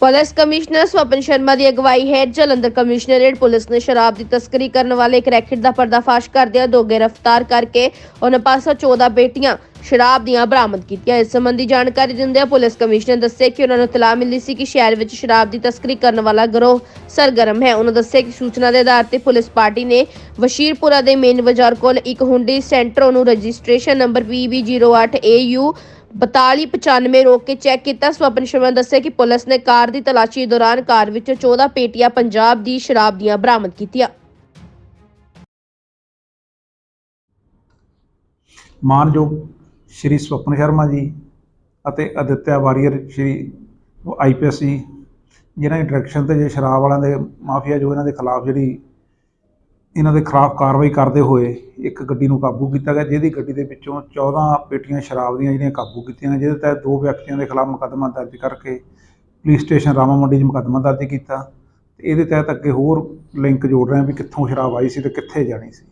Police commissioner Swapan Sharma ਦੀ ਅਗਵਾਈ ਹੇਠ ਜਲੰਧਰ ਕਮਿਸ਼ਨਰੇਟ ਪੁਲਿਸ ਨੇ ਸ਼ਰਾਬ ਦੀ ਤਸਕਰੀ ਕਰਨ ਵਾਲੇ ਇੱਕ ਰੈਕੇਟ ਦਾ ਪਰਦਾਫਾਸ਼ ਕਰਦਿਆਂ ਦੋ ਗ੍ਰਿਫਤਾਰ ਕਰਕੇ ਉਹਨਾਂ ਪਾਸੋਂ 14 ਬੇਟੀਆਂ ਸ਼ਰਾਬ ਦੀਆਂ ਬਰਾਮਦ ਕੀਤੀਆਂ। ਇਸ ਸੰਬੰਧੀ ਜਾਣਕਾਰੀ ਦਿੰਦਿਆਂ ਪੁਲਿਸ ਕਮਿਸ਼ਨਰ ਨੇ ਦੱਸਿਆ ਕਿ ਉਹਨਾਂ ਨੂੰ ਇਤਲਾਹ ਮਿਲੀ ਸੀ ਕਿ ਸ਼ਹਿਰ ਵਿੱਚ ਸ਼ਰਾਬ ਦੀ ਤਸਕਰੀ ਕਰਨ ਵਾਲਾ ਗਰੋਹ ਸਰਗਰਮ ਹੈ। ਉਹਨਾਂ ਦੱਸਿਆ ਕਿ ਸੂਚਨਾ ਦੇ ਆਧਾਰ ਤੇ ਪੁਲਿਸ ਪਾਰਟੀ ਨੇ ਵਸ਼ੀਰਪੁਰਾ ਦੇ ਮੇਨ ਬਾਜ਼ਾਰ ਕੋਲ ਇੱਕ ਹੁੰਡੀ ਸੈਂਟਰੋ ਨੂੰ ਰਜਿਸਟ੍ਰੇਸ਼ਨ ਨੰਬਰ PB08AU 4295 ਰੋਕ ਕੇ ਚੈੱਕ ਕੀਤਾ। ਸਵਪਨ ਸ਼ਰਮਾ ਨੇ ਦੱਸਿਆ ਕਿ ਪੁਲਿਸ ਨੇ ਕਾਰ ਦੀ ਤਲਾਸ਼ੀ ਦੌਰਾਨ ਕਾਰ ਵਿੱਚੋਂ 14 ਪੇਟੀਆਂ ਪੰਜਾਬ ਦੀ ਸ਼ਰਾਬ ਦੀਆਂ ਬਰਾਮਦ ਕੀਤੀਆਂ। ਮਾਨਯੋਗ ਸ਼੍ਰੀ ਸਵਪਨ ਸ਼ਰਮਾ ਜੀ ਅਤੇ ਅਦਿੱਤਿਆ ਵਾਰੀਅਰ ਸ਼੍ਰੀ ਆਈਪੀਐਸ ਜੀ ਜਿਨ੍ਹਾਂ ਦੀ ਡਾਇਰੈਕਸ਼ਨ ਤੇ ਜੇ ਸ਼ਰਾਬ ਵਾਲਿਆਂ ਦੇ ਮਾਫੀਆ ਜੋ ਇਹਨਾਂ ਦੇ ਖਿਲਾਫ ਜਿਹੜੀ ਇਹਨਾਂ ਦੇ ਖਿਲਾਫ ਕਾਰਵਾਈ ਕਰਦੇ ਹੋਏ ਇੱਕ ਗੱਡੀ ਨੂੰ ਕਾਬੂ ਕੀਤਾ ਗਿਆ, ਜਿਹਦੀ ਗੱਡੀ ਦੇ ਵਿੱਚੋਂ 14 ਪੇਟੀਆਂ ਸ਼ਰਾਬ ਦੀਆਂ ਜਿਹੜੀਆਂ ਕਾਬੂ ਕੀਤੀਆਂ ਜਿਹਦੇ ਤਹਿਤ ਦੋ ਵਿਅਕਤੀਆਂ ਦੇ ਖਿਲਾਫ ਮੁਕੱਦਮਾ ਦਰਜ ਕਰਕੇ ਪੁਲਿਸ ਸਟੇਸ਼ਨ ਰਾਮਾ ਮੰਡੀ 'ਚ ਮੁਕੱਦਮਾ ਦਰਜ ਕੀਤਾ ਤੇ ਇਹਦੇ ਤਹਿਤ ਅੱਗੇ ਹੋਰ ਲਿੰਕ ਜੋੜ ਰਹੇ ਹਾਂ ਵੀ ਕਿੱਥੋਂ ਸ਼ਰਾਬ ਆਈ ਸੀ ਤੇ ਕਿੱਥੇ ਜਾਣੀ ਸੀ।